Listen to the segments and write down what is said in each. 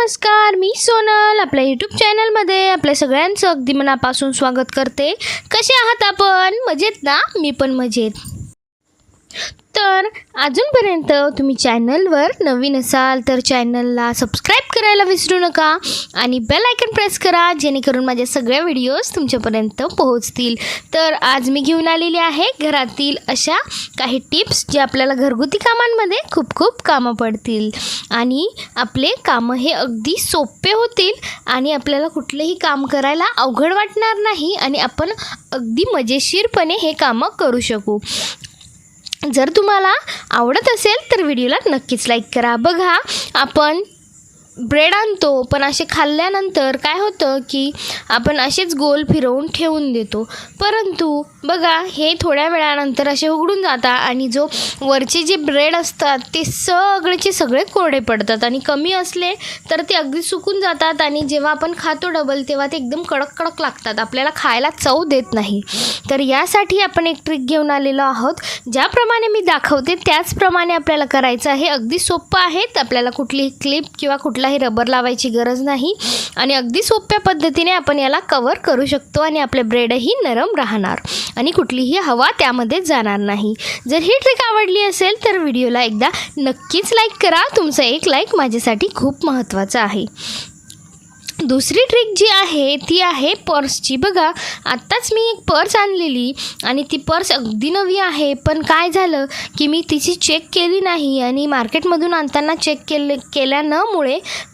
नमस्कार मी सोनल. आपल्या यूट्यूब चॅनलमध्ये आपल्या सगळ्यांचं अगदी मनापासून स्वागत करते. कसे आहात आपण? मजेत ना? मी पण मजेत. तर अजूनपर्यंत तुम्ही चॅनलवर नवीन असाल तर चॅनलला सबस्क्राईब करायला विसरू नका आणि बेल आयकन प्रेस करा जेणेकरून माझ्या सगळ्या व्हिडिओज तुमच्यापर्यंत पोहोचतील. तर आज मी घेऊन आलेली आहे घरातील अशा काही टिप्स जे आपल्याला घरगुती कामांमध्ये खूप खूप कामं पडतील. आणि आपले कामं हे अगदी सोपे होतील आणि आपल्याला कुठलेही काम करायला अवघड वाटणार नाही आणि आपण अगदी मजेशीरपणे हे कामं करू शकू. जर तुम्हाला आवडत असेल तर व्हिडिओला नक्कीच लाईक करा. बघा आपण ब्रेड आणतो पण असे खाल्ल्यानंतर काय होतं की आपण असेच गोल फिरवून ठेवून देतो. परंतु बघा हे थोड्या वेळानंतर असे उघडून जातात आणि जो वरचे जे ब्रेड असतात ते सगळेचे सगळे कोरडे पडतात आणि कमी असले तर ते अगदी सुकून जातात आणि जेव्हा आपण खातो डबल तेव्हा ते एकदम कडक कडक लागतात. आपल्याला खायला चव देत नाही. तर यासाठी आपण एक ट्रिक घेऊन आलेलो आहोत. ज्याप्रमाणे मी दाखवते त्याचप्रमाणे आपल्याला करायचं आहे. अगदी सोपं आहे. आपल्याला कुठली क्लिप किंवा कुठली कुठलाही रबर लावायची गरज नाही. आणि अगदी सोप्या पद्धतीने आपण याला कवर करू शकतो आणि आपले ब्रेडही नरम राहणार. आणि कुठलीही हवा त्यामध्ये जाणार नाही. जर ही ट्रिक आवडली असेल तर व्हिडिओला एकदा नक्कीच लाईक करा. तुमचं एक लाईक माझ्यासाठी खूप महत्त्वाचं आहे. दुसरी ट्रिक जी आहे ती आहे पर्सची. बघा आत्ताच मी एक पर्स आणलेली आणि ती पर्स अगदी नवी आहे पण काय झालं की मी तिची चेक केली नाही आणि मार्केटमधून आणताना चेक केले केल्या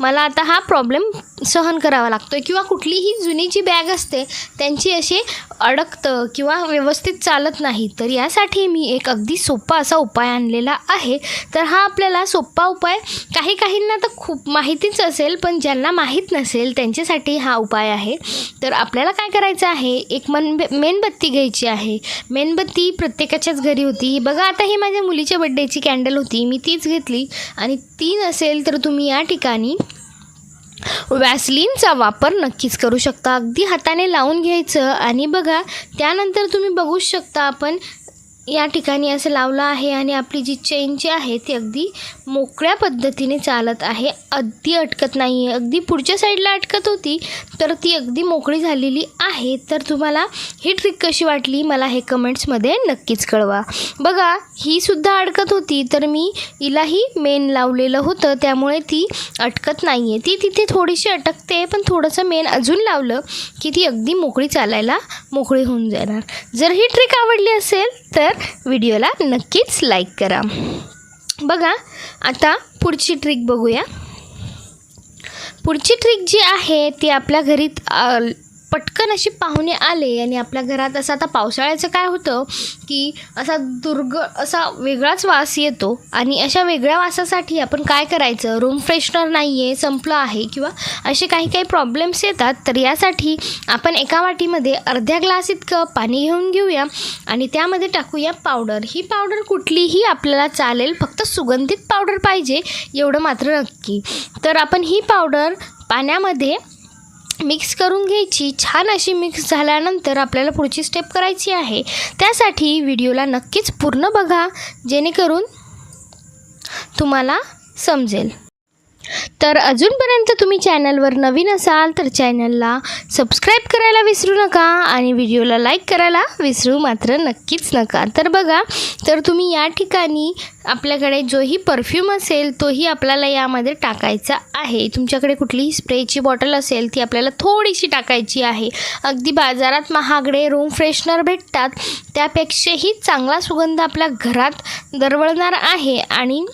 मला आता हा प्रॉब्लेम सहन करावा लागतो आहे किंवा कुठलीही जुनी जी बॅग असते त्यांची अशी अडकतं किंवा व्यवस्थित चालत नाही. तर यासाठी मी एक अगदी सोपा असा उपाय आणलेला आहे. तर हा आपल्याला सोपा उपाय काही काहींना तर खूप माहितीच असेल पण ज्यांना माहीत नसेल त्यांच्यासाठी हा उपाय आहे. तर आपल्याला काय करायचं आहे? एक मन मेणबत्ती घ्यायची आहे. मेणबत्ती प्रत्येकाच्याच घरी होती. बघा आता ही माझ्या मुलीच्या बड्डेची कॅन्डल होती. मी तीच घेतली आणि ती नसेल तर तुम्ही या ठिकाणी वॅसलीनचा वापर नक्कीच करू शकता. अगदी हाताने लावून घ्यायचं आणि बघा त्यानंतर तुम्ही बघूच शकता आपण या ठिकाणी असं लावलं आहे आणि आपली जी चेन जी आहे ती अगदी मोकळ्या पद्धतीने चालत आहे. अगदी अटकत नाही आहे अगदी पुढच्या साईडला अटकत होती तर ती अगदी मोकळी झालेली आहे. तर तुम्हाला ही ट्रिक कशी वाटली मला हे कमेंट्समध्ये नक्कीच कळवा. बघा ही सुद्धा अडकत होती तर मी हिलाही मेन लावलेलं होतं. त्यामुळे ती अटकत नाही आहे ती तिथे थोडीशी अटकते पण थोडंसं मेन अजून लावलं की ती अगदी मोकळी चालायला मोकळी होऊन जाणार. जर ही ट्रिक आवडली असेल तर व्हिडिओला नक्कीच लाईक करा. बघा आता पुढची ट्रिक बघूया. पुढची ट्रिक जी आहे ती आपल्या घरी पटकन अशी पाहुणे आले आणि आपल्या घरात असं आता पावसाळ्याचं काय होतं की असा दुर्ग असा वेगळाच वास येतो आणि अशा वेगळ्या वासासाठी आपण काय करायचं? रूम फ्रेशनर नाही आहे संपलं आहे किंवा असे काही काही प्रॉब्लेम्स येतात तर यासाठी आपण एका वाटीमध्ये अर्ध्या ग्लास इतकं पाणी घेऊन घेऊया आणि त्यामध्ये टाकूया पावडर ही पावडर कुठलीही आपल्याला चालेल फक्त सुगंधित पावडर पाहिजे एवढं मात्र नक्की. तर आपण ही पावडर पाण्यामध्ये मिक्स करून घ्यायची. छान अशी मिक्स झाल्यानंतर आपल्याला पुढची स्टेप करायची आहे. त्यासाठी व्हिडिओला नक्कीच पूर्ण बघा. जेणेकरून तुम्हाला समजेल. तर अजूनपर्यंत तुम्ही चॅनलवर नवीन असाल तर चॅनलला सबस्क्राईब करायला विसरू नका आणि व्हिडिओला लाईक करायला विसरू मात्र नक्कीच नका. तर बघा तर तुम्ही या ठिकाणी आपल्याकडे जोही परफ्यूम असेल तोही आपल्याला यामध्ये टाकायचा आहे. तुमच्याकडे कुठलीही स्प्रेची बॉटल असेल ती आपल्याला थोडीशी टाकायची आहे. अगदी बाजारात महागडे रूम फ्रेशनर भेटतात त्यापेक्षाही चांगला सुगंध आपल्या घरात दरवळणार आहे आणि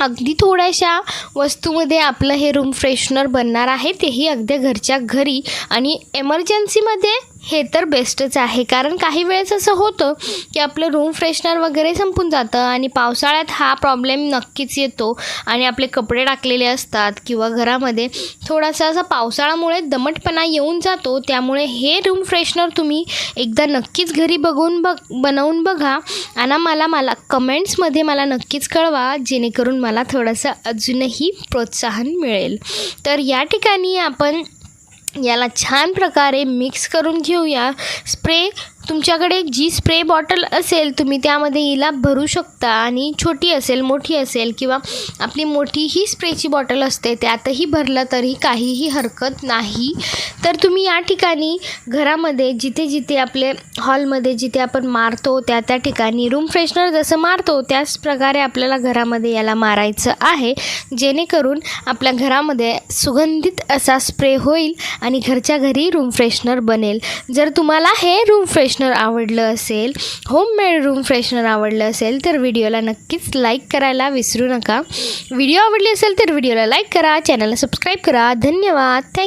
अगदी थोड्याशा वस्तूमध्ये आपलं हे रूम फ्रेशनर बनणार आहे तेही अगदी घरच्या घरी. आणि एमर्जन्सीमध्ये हे तर बेस्टच आहे. कारण काही वेळेस असं होतं की आपलं रूम फ्रेशनर वगैरे संपून जातं आणि पावसाळ्यात हा प्रॉब्लेम नक्कीच येतो. आणि आपले कपडे टाकलेले असतात किंवा घरामध्ये थोडासा असा पावसाळ्यामुळे दमटपणा येऊन जातो. त्यामुळे हे रूम फ्रेशनर तुम्ही एकदा नक्कीच घरी बघून बघ बनवून बघा. आणि मला मला कमेंट्समध्ये मला नक्कीच कळवा जेणेकरून मला थोडंसं अजूनही प्रोत्साहन मिळेल. तर या ठिकाणी आपण याला छान प्रकारे मिक्स करून घेऊया. स्प्रे तुमच्याकडे जी स्प्रे बॉटल असेल तुम्ही त्यामध्ये हिला भरू शकता आणि छोटी असेल मोठी असेल किंवा आपली मोठी ही स्प्रेची बॉटल असते त्यातही भरलं तरी काहीही हरकत नाही. तर तुम्ही या ठिकाणी घरामध्ये जिथे जिथे आपले हॉलमध्ये जिथे आपण मारतो त्या त्या ठिकाणी रूम फ्रेशनर जसं मारतो त्याच प्रकारे आपल्याला घरामध्ये याला मारायचं आहे. जेणेकरून आपल्या घरामध्ये सुगंधित असा स्प्रे होईल आणि घरच्या घरी रूम फ्रेशनर बनेल. जर तुम्हाला हे रूम फ्रेशनर आवडलं असेल होममेड रूम फ्रेशनर आवडलं असेल तर व्हिडिओला नक्कीच लाईक करायला विसरू नका. व्हिडिओ आवडली असेल तर व्हिडिओला लाईक करा चॅनलला सबस्क्राईब करा. धन्यवाद. थँक